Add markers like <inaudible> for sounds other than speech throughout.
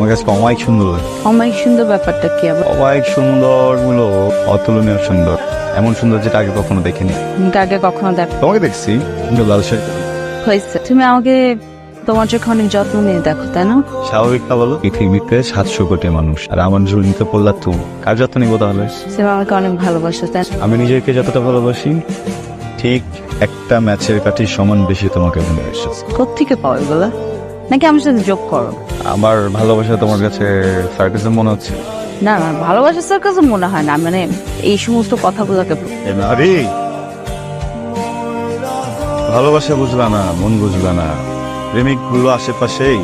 তোমার কাছে অমায়িক সুন্দর। লাগে অমায়িক সুন্দর ব্যাপারটা কি আবার? অমায়িক সুন্দরগুলো অতুলনীয় সুন্দর। এমন সুন্দর যেটা আগে কখনো দেখিনি। কিন্তু আগে কখনো দেখ তোমাকে দেখছি কিন্তু লাল শাড়ি হয়েছে। তুমি আমাকে তোমার চোখে অনেক যত্ন নিয়ে দেখো তাই না? স্বাভাবিক না বলো? পৃথিবীতে সাতশো কোটি মানুষ আর আমার ঝুলিতে পড়লা তুমি। কার যত্ন নিবো তাহলে? সে আমাকে অনেক ভালোবাসো তাই আমি নিজেকে যতটা ভালোবাসি ঠিক একটা ম্যাচের কাঠি সমান বেশি তোমাকে ভালোবাসি। কোত্থেকে পাও এগুলো? নাকি আমার সাথে যোগ করো? আমার ভালোবাসা তোমার কাছে সার্কাসের মনে হচ্ছে? না না ভালোবাসা স্যার কাছে মনে হয় না মানে এই সমস্ত কথাগুলোকে আরে ভালোবাসা বুঝলা না মন বুঝলা না। প্রেমিকগুলো আশেপাশেই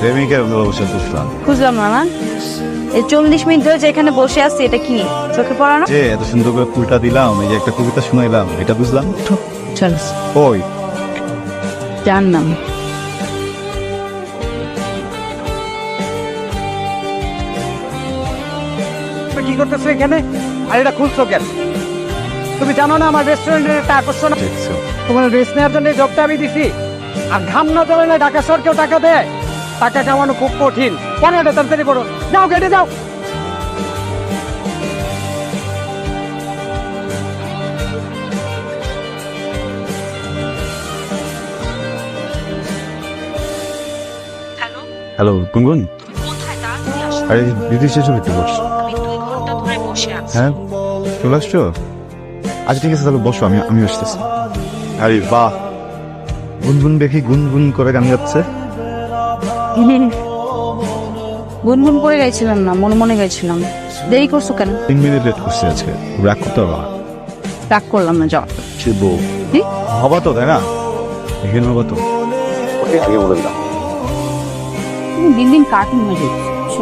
প্রেমিকের ভালোবাসা বুঝলাম। বুঝলাম না না? এই চল্লিশ মিনিট ধরে যেখানে বসে আছি এটা কি? চোখে পড়া না? যে এত সুন্দর করে ফুলটা দিলাম এই যে একটা কবিতা শুনাইলাম এটা বুঝলাম? চল। ওই যার কি করতেছো এখানে? আর এটা খুলছো কেন? তুমি জানো না আমার রেস্টুরেন্টের একটা আকর্ষণ আছে? তোমার রেস্ট নেওয়ার জন্য জবটা আমি দিছি। আর ঘাম না জলে না ঢাকা শহর কেউ টাকা দেয়? টাকা কামানো খুব কঠিন। কেন এটা তাড়াতাড়ি করো। যাও কেটে যাও। হ্যালো হ্যালো গুনগুন? আরে দিদি সে ছবিতে হ্যাঁ? চলে আসছো? আচ্ছা ঠিক আছে তাহলে বসো আমি আমি আসতেছি। আরে বাহ! গুনগুন দেখি গুনগুন করে গান গাচ্ছে। <laughs> গুনগুন করে গাইছিলাম না মনে মনে গাইছিলাম। দেরি করছ কেন? তিন মিনিট লেট করছে আজকে। রাগ করতে না। রাগ করলাম না যাও। সে বউ? হবা তো তাই না? এখানে হবা তো। আগে বলে দিলাম। তুমি দিন দিন কার্টুন হয়ে যাচ্ছ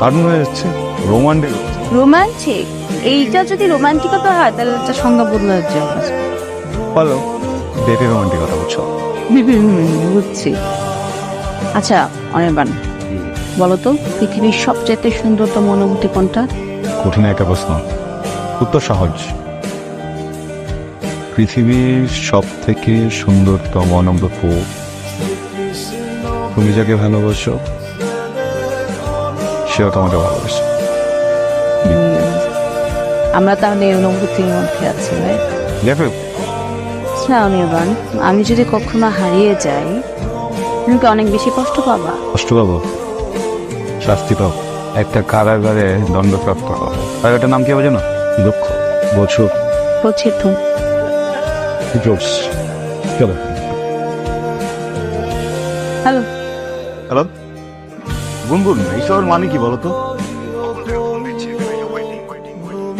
কারণ হয়ে যাচ্ছে রোমান্টিক রোমান্টিক এইটা যদি রোমান্টিকতা হয় তাহলে একটা সংজ্ঞা বদলে যাবে বলো। ডেটে রোমান্টিকতা বুঝছ বুঝছি। আচ্ছা অনির্বাণ বলো তো পৃথিবীর সবচেয়ে সুন্দরতম অনুভূতি কোনটা? কঠিন একটা প্রশ্ন। উত্তর সহজ। পৃথিবীর সব থেকে সুন্দরতম অনুভূতি তুমি যাকে ভালোবাসো সেও তোমাকে ভালোবাসে। আমরা তাহলে এই অনুভূতির মধ্যে আছি ভাই অনির্বাণ আমি যদি কখনো হারিয়ে যাই তুমি কি অনেক বেশি কষ্ট পাবা? কষ্ট পাবো। শাস্তি পাবো। একটা কারাগারে দণ্ডপ্রাপ্ত হব আর ওটার নাম কি হবে জানো? দুঃখ বছর বলছি তুমি চলো। হ্যালো হ্যালো গুনগুন এইসবের মানে কি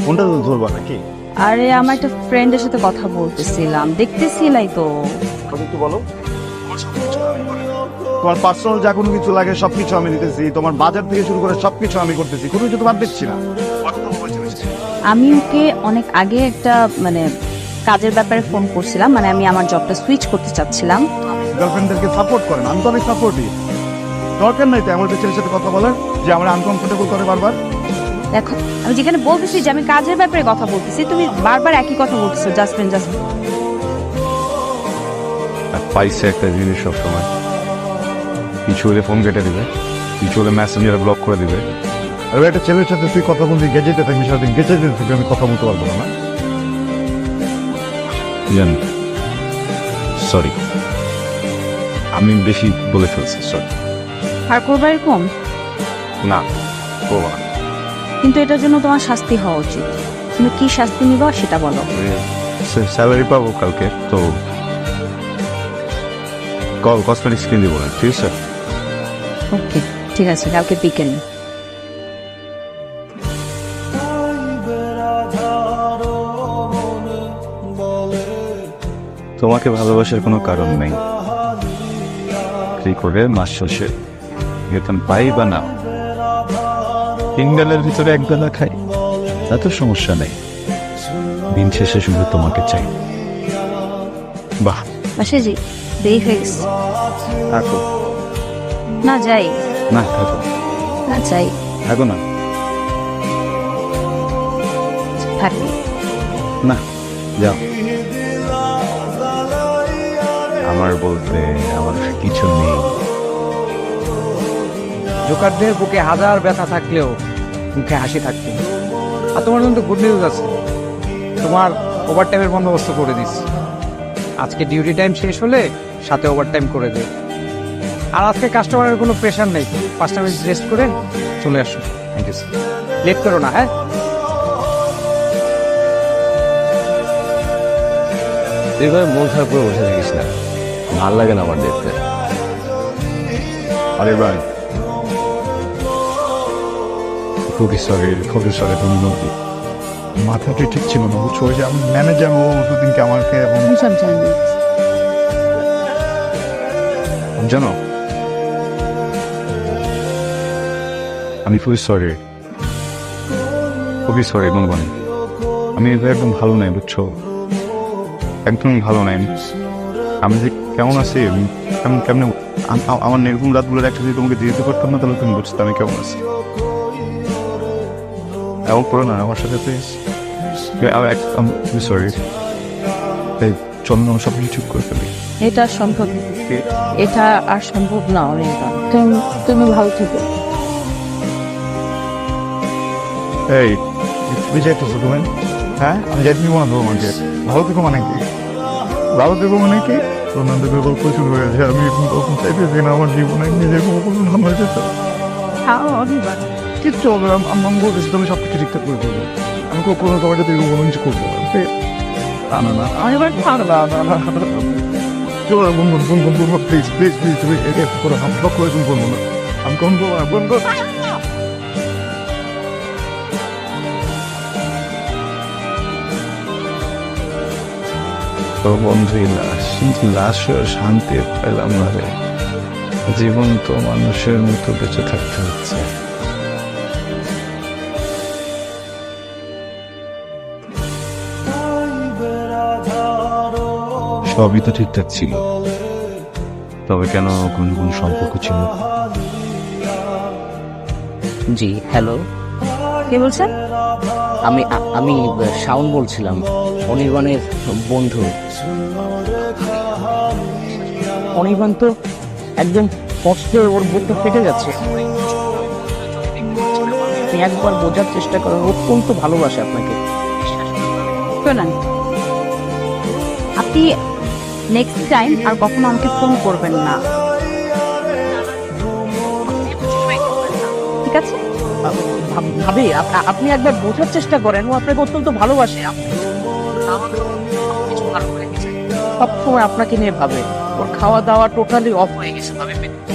বলো তো ধরবা নাকি? আরে আমার একটা ফ্রেন্ডের সাথে কথা বলতেছিলাম। দেখতেছিলাই তো। একটু বলো। তোমার পার্সোনাল যা কোনো কিছু লাগে সবকিছু আমি দিতেছি। তোমার বাজার থেকে শুরু করে সবকিছু আমি করতেছি। কোনো কিছু তো বাদ দিচ্ছি না। আমি ওকে অনেক আগে একটা মানে কাজের ব্যাপারে ফোন করছিলাম। মানে আমি আমার জবটা সুইচ করতে চাচ্ছিলাম। গার্লফ্রেন্ডদেরকে সাপোর্ট করেন আমি তো অনেক সাপোর্টই দরকার নাই তো এমন একটা ছেলের সাথে কথা বলার যে আমার আনকমফোর্টেবল করে বারবার। দেখো আমি যেখানে বলতেছি যে আমি কাজের ব্যাপারে কথা বলতেছি তুমি বারবার একই কথা বলতেছো জাস্ট জাস্ট পাইছে একটা জিনিস সবসময়। কিছু হলে ফোন কেটে দিবে কিছু হলে মেসেঞ্জারে ব্লক করে দিবে। আর একটা ছেলের সাথে তুই কথা বলবি গেজেতে থাকবি সারাদিন গেজেতে থাকবি আমি কথা বলতে পারব না জানি সরি আমি বেশি বলে ফেলছি সরি আর করবা এরকম? না করব না। কিন্তু এটার জন্য তোমার শাস্তি হওয়া উচিত। তুমি কি শাস্তি নিবা সেটা বলো। স্যালারি পাবো কালকে তো কল কসমেটিক্স কিনে দিব না ঠিক আছে? ওকে ঠিক আছে কালকে বিকেল। তোমাকে ভালোবাসার কোনো কারণ নেই। কি করে মাস শেষে বেতন পাই বা না? তিন বেলার ভিতরে এক বেলা খাই তাতে সমস্যা নেই। দিন শেষে শুধু তোমাকে চাই। বাহ। বাসে জি দেরি হয়ে গেছে। থাকো। না যাই। না থাকো। না যাই। থাকো না। থাকি। না যাও। আমার বলতে আমার কিছু নেই। জোকারদের বুকে হাজার ব্যথা থাকলেও মুখে হাসি থাকবে। আর তোমার জন্য গুড নিউজ আছে। তোমার ওভার টাইমের বন্দোবস্ত করে দিস আজকে ডিউটি টাইম শেষ হলে সাথে ওভার টাইম করে দে আর আজকে কাস্টমারের কোনো প্রেশার নেই। পাঁচটা মিনিট রেস্ট করে চলে আসো। থ্যাংক ইউ লেট করো না হ্যাঁ? তুই মন খারাপ করে বসে থাকিস না। ভালো লাগে না আমার দেখতে। আরে ভাই খুবই সরি খুবই সরি ধন্যবাদ। মাথাটা ঠিক ছিল না বুঝছ? যে আমার ম্যানেজার ও দুদিনকে আমাকে এবং জানো। আমি খুবই সরি খুবই সরি বলবান আমি একদম ভালো নাই বুঝছ? একদম ভালো নাই। আমি যে কেমন আছি? আমি কেমন কেমন আম- আম- আমার এরকম রাতগুলো একটা যদি তোমাকে দিয়ে দিতে পারতাম না তাহলে তুমি বুঝতে আমি কেমন আছি। এমন করো না আমার সাথে প্লিজ আমি সরি তাই চলো না আমরা সব কিছু ঠিক করে ফেলি। এটা সম্ভব। এটা আর সম্ভব না অরিন্দম তুমি তুমি ভালো থেকো। এই তুমি যাইতেছো তুমি হ্যাঁ? আমি যাইতে দিব না তোমাকে ভালো থেকো মানে কি? ভালো থেকো মানে কি? রোনাল্ডো বেগল প্রচুর হয়ে গেছে আমি এখন তখন চাইতেছি না আমার জীবনে নিজের কোনো কোনো নাম হয়ে যেত হ্যাঁ অনিবার কিচ্ছু হবে আমি আমি বলতেছি, তুমি সব কিছু ঠিকঠাক করে দেবো আমি কখনো তোমার কোনো কিছু করব না। ঠিক? না না না। না চলো না বন্ধু বন্ধু বন্ধু প্লিজ প্লিজ প্লিজ তুমি এটা করো। আমি সব করে বলব না আমি কোন বলব? না তো বন্ধুই লাশ, কিন্তু লাশও পেলাম না রে। জীবন মানুষের মতো বেঁচে থাকতে হচ্ছে। সবই তো ঠিকঠাক ছিল। তবে কেন কোন কোন সম্পর্ক ছিল? জি হ্যালো। কে বলছেন? আমি আমি শাওন বলছিলাম অনির্বাণের বন্ধু। অনির্বাণ তো একদম কষ্টে ওর বুকটা ফেটে যাচ্ছে। আপনি একবার বোঝার চেষ্টা করেন অত্যন্ত ভালোবাসে আপনাকে। শোনান আপনি নেক্সট টাইম আর কখনো আমাকে ফোন করবেন না। ঠিক আছে? ভাব- আপনি একবার বোঝার চেষ্টা করেন, ও আপনাকে অত্যন্ত ভালোবাসে। সবসময় আপনাকে নিয়ে ভাবে। ওর খাওয়া দাওয়া টোটালি অফ হয়ে গেছে, ভাবে।